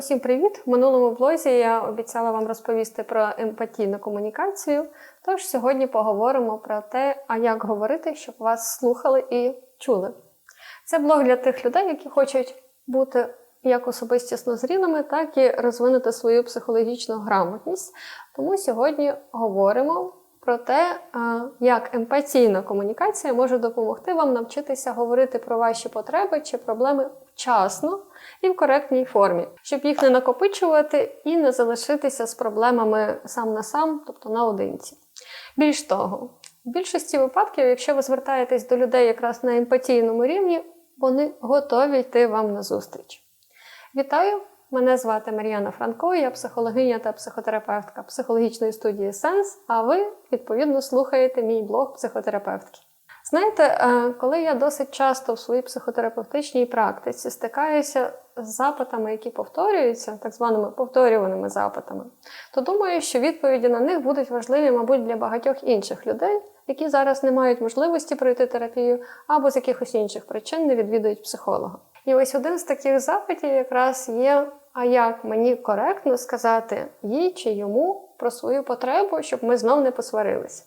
Усім привіт! В минулому блозі я обіцяла вам розповісти про емпатійну комунікацію. Тож сьогодні поговоримо про те, а як говорити, щоб вас слухали і чули. Це блог для тих людей, які хочуть бути як особистісно зрілими, так і розвинути свою психологічну грамотність. Тому сьогодні говоримо про те, як емпатійна комунікація може допомогти вам навчитися говорити про ваші потреби чи проблеми вчасно і в коректній формі, щоб їх не накопичувати і не залишитися з проблемами сам на сам, тобто наодинці. Більш того, в більшості випадків, якщо ви звертаєтесь до людей якраз на емпатійному рівні, вони готові йти вам на зустріч. Вітаю! Мене звати Мар'яна Франко, я психологиня та психотерапевтка психологічної студії Сенс, а ви, відповідно, слухаєте мій блог психотерапевтки. Знаєте, е, коли я досить часто в своїй психотерапевтичній практиці стикаюся з запитами, які повторюються, так званими повторюваними запитами, то думаю, що відповіді на них будуть важливі, мабуть, для багатьох інших людей, які зараз не мають можливості пройти терапію або з якихось інших причин не відвідують психолога. І ось один з таких запитів якраз є: а як мені коректно сказати їй чи йому про свою потребу, щоб ми знов не посварилися,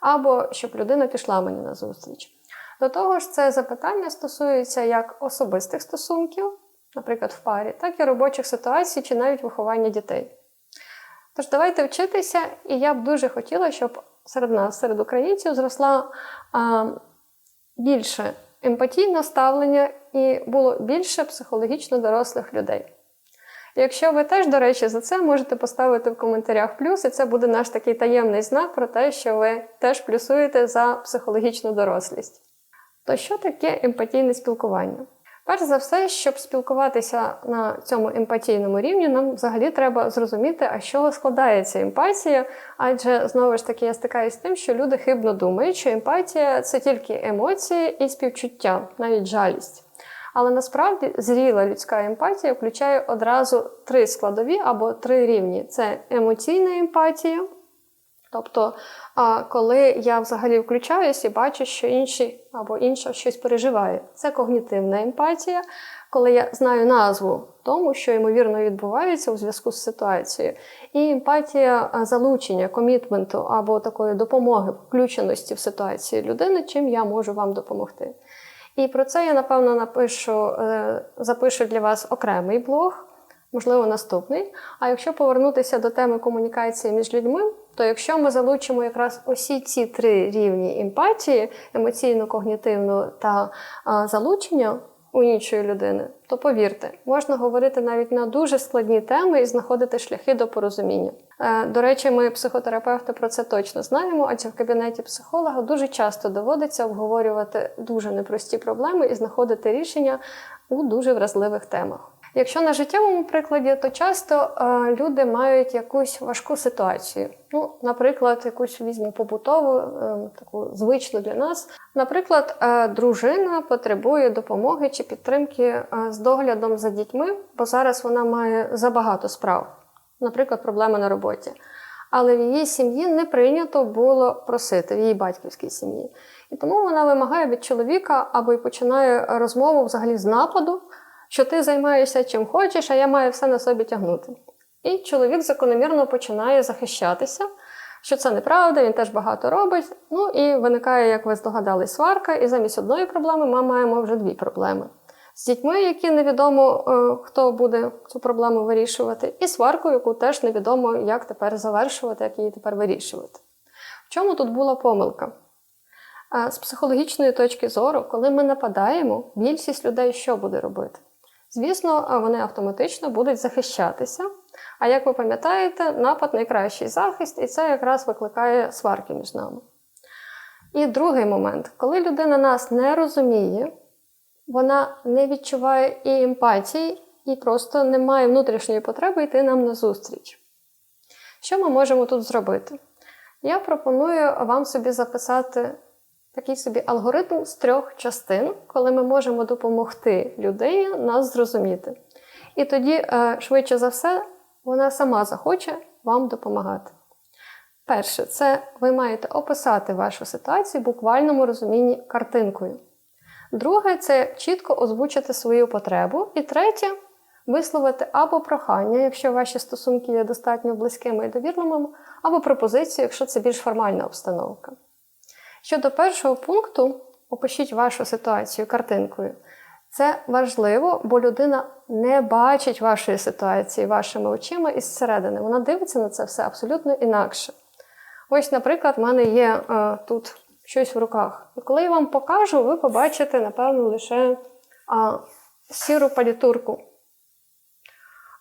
або щоб людина пішла мені на зустріч. До того ж, це запитання стосується як особистих стосунків, наприклад, в парі, так і робочих ситуацій чи навіть виховання дітей. Тож давайте вчитися, і я б дуже хотіла, щоб серед нас, серед українців, зросла а, більше емпатійне ставлення і було більше психологічно дорослих людей. Якщо ви теж, до речі, за це можете поставити в коментарях плюс, і це буде наш такий таємний знак про те, що ви теж плюсуєте за психологічну дорослість. То що таке емпатійне спілкування? Перш за все, щоб спілкуватися на цьому емпатійному рівні, нам взагалі треба зрозуміти, а чого складається емпатія. Адже знову ж таки я стикаюся з тим, що люди хибно думають, що емпатія це тільки емоції і співчуття, навіть жалість. Але насправді зріла людська емпатія включає одразу три складові або три рівні: це емоційна емпатія. Тобто, коли я взагалі включаюсь і бачу, що інший або інша щось переживає. Це когнітивна емпатія, коли я знаю назву тому, що ймовірно відбувається у зв'язку з ситуацією. І емпатія залучення, комітменту або такої допомоги, включеності в ситуацію людини, чим я можу вам допомогти. І про це я, напевно, напишу, е, запишу для вас окремий блог, можливо, наступний. А якщо повернутися до теми комунікації між людьми, то якщо ми залучимо якраз усі ці три рівні емпатії, емоційну, когнітивну та залучення у іншої людини, то повірте, можна говорити навіть на дуже складні теми і знаходити шляхи до порозуміння. Е, до речі, ми, психотерапевти, про це точно знаємо, адже в кабінеті психолога дуже часто доводиться обговорювати дуже непрості проблеми і знаходити рішення у дуже вразливих темах. Якщо на життєвому прикладі, то часто е, люди мають якусь важку ситуацію. Ну, наприклад, якусь візьму побутову, е, таку звичну для нас. Наприклад, дружина потребує допомоги чи підтримки з доглядом за дітьми, бо зараз вона має забагато справ, наприклад, проблеми на роботі. Але в її сім'ї не прийнято було просити в її батьківській сім'ї. І тому вона вимагає від чоловіка або й починає розмову взагалі з нападу що ти займаєшся чим хочеш, а я маю все на собі тягнути. І чоловік закономірно починає захищатися, що це неправда, він теж багато робить. Ну і виникає, як ви здогадались, сварка, і замість одної проблеми ми маємо вже дві проблеми. З дітьми, які невідомо, е, хто буде цю проблему вирішувати, і сварку, яку теж невідомо, як тепер завершувати, як її тепер вирішувати. В чому тут була помилка? Е, з психологічної точки зору, коли ми нападаємо, більшість людей що буде робити? Звісно, вони автоматично будуть захищатися. А як ви пам'ятаєте, напад найкращий захист, і це якраз викликає сварки між нами. І другий момент, коли людина нас не розуміє, вона не відчуває і емпатії, і просто не має внутрішньої потреби йти нам на зустріч. Що ми можемо тут зробити? Я пропоную вам собі записати такий собі алгоритм з трьох частин, коли ми можемо допомогти людині нас зрозуміти. І тоді, е, швидше за все, вона сама захоче вам допомагати. Перше, це ви маєте описати вашу ситуацію в буквальному розумінні картинкою. Друге, це чітко озвучити свою потребу. І третє, висловити або прохання, якщо ваші стосунки є достатньо близькими і довірливими, або пропозицію, якщо це більш формальна обстановка. Щодо першого пункту, опишіть вашу ситуацію картинкою. Це важливо, бо людина не бачить вашої ситуації вашими очима із середини. Вона дивиться на це все абсолютно інакше. Ось, наприклад, в мене є е, тут щось в руках. І коли я вам покажу, ви побачите, напевно, лише е, сіру палітурку.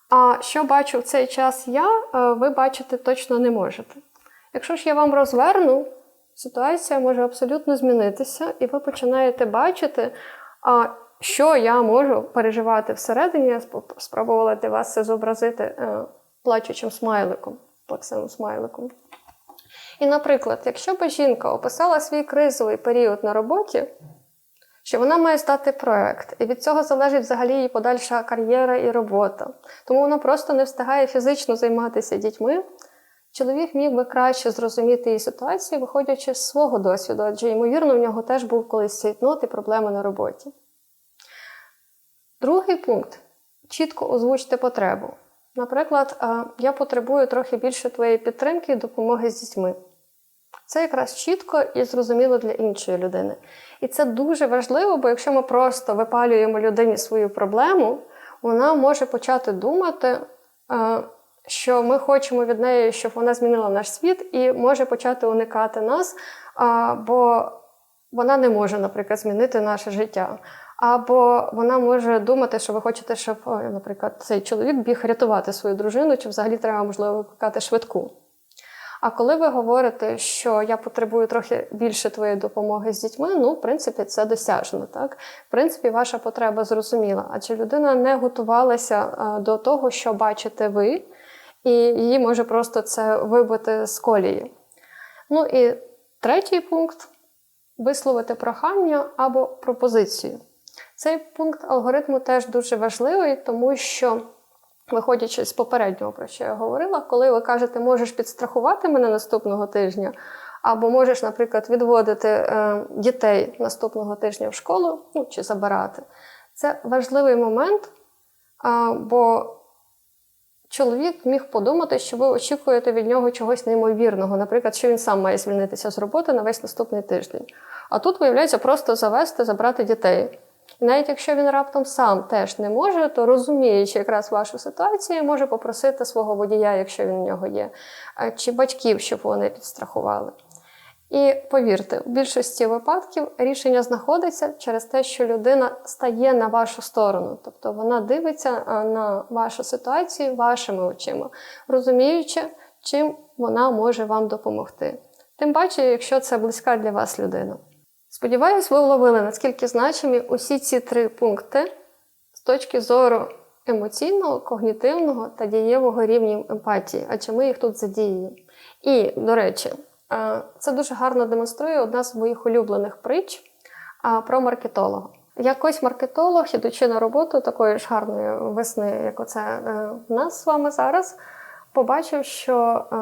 А що бачу в цей час я, е, ви бачити точно не можете. Якщо ж я вам розверну, ситуація може абсолютно змінитися, і ви починаєте бачити, а, що я можу переживати всередині. Я спробувала для вас це зобразити е, плачучим смайликом, плаксивим смайликом. І, наприклад, якщо б жінка описала свій кризовий період на роботі, що вона має стати проект, і від цього залежить взагалі її подальша кар'єра і робота. Тому вона просто не встигає фізично займатися дітьми. Чоловік міг би краще зрозуміти її ситуацію, виходячи з свого досвіду, адже, ймовірно, в нього теж був колись цейтнот і проблеми на роботі. Другий пункт чітко озвучте потребу. Наприклад, я потребую трохи більше твоєї підтримки і допомоги з дітьми. Це якраз чітко і зрозуміло для іншої людини. І це дуже важливо, бо якщо ми просто випалюємо людині свою проблему, вона може почати думати, що ми хочемо від неї, щоб вона змінила наш світ, і може почати уникати нас, бо вона не може, наприклад, змінити наше життя. Або вона може думати, що ви хочете, щоб, наприклад, цей чоловік біг рятувати свою дружину, чи взагалі треба, можливо, викликати швидку. А коли ви говорите, що я потребую трохи більше твоєї допомоги з дітьми, ну, в принципі, це досяжно. Так? В принципі, ваша потреба зрозуміла, адже людина не готувалася до того, що бачите ви, і її може просто це вибити з колії. Ну і третій пункт висловити прохання або пропозицію. Цей пункт алгоритму теж дуже важливий, тому що, виходячи з попереднього, про що я говорила, коли ви кажете, можеш підстрахувати мене наступного тижня, або можеш, наприклад, відводити е, дітей наступного тижня в школу ну, чи забирати, це важливий момент, е, бо чоловік міг подумати, що ви очікуєте від нього чогось неймовірного, наприклад, що він сам має звільнитися з роботи на весь наступний тиждень. А тут, виявляється, просто завести, забрати дітей. І навіть якщо він раптом сам теж не може, то розуміючи якраз вашу ситуацію, може попросити свого водія, якщо він у нього є, чи батьків, щоб вони підстрахували. І повірте, в більшості випадків рішення знаходиться через те, що людина стає на вашу сторону, тобто вона дивиться на вашу ситуацію вашими очима, розуміючи, чим вона може вам допомогти. Тим паче, якщо це близька для вас людина. Сподіваюсь, ви вловили, наскільки значимі усі ці три пункти з точки зору емоційного, когнітивного та дієвого рівнів емпатії, адже ми їх тут задіємо. І, до речі, це дуже гарно демонструє одна з моїх улюблених притч про маркетолога. Якось маркетолог, ідучи на роботу такої ж гарної весни, як оце е, в нас з вами зараз, побачив, що е,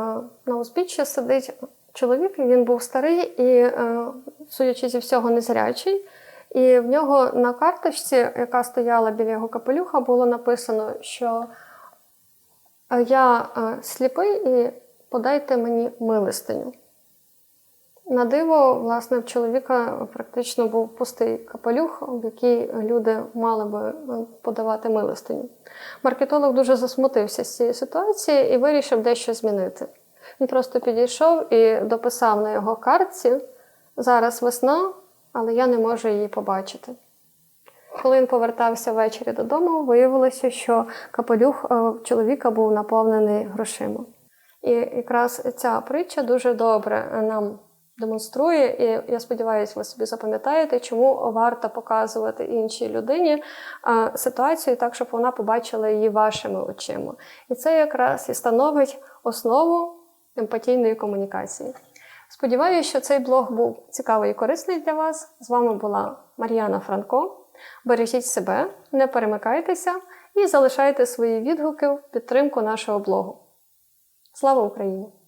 на узбіччі сидить чоловік, він був старий і, е, судячи зі всього, незрячий. І в нього на карточці, яка стояла біля його капелюха, було написано, що я сліпий і подайте мені милостиню. На диво, власне, в чоловіка практично був пустий капелюх, в який люди мали би е, подавати милостиню. Маркетолог дуже засмутився з цієї ситуації і вирішив дещо змінити. Він просто підійшов і дописав на його картці: зараз весна, але я не можу її побачити. Коли він повертався ввечері додому, виявилося, що капелюх е, чоловіка був наповнений грошима. І якраз ця притча дуже добре нам демонструє, і я сподіваюся, ви собі запам'ятаєте, чому варто показувати іншій людині ситуацію так, щоб вона побачила її вашими очима. І це якраз і становить основу емпатійної комунікації. Сподіваюся, що цей блог був цікавий і корисний для вас. З вами була Мар'яна Франко. Бережіть себе, не перемикайтеся і залишайте свої відгуки в підтримку нашого блогу. Слава Україні!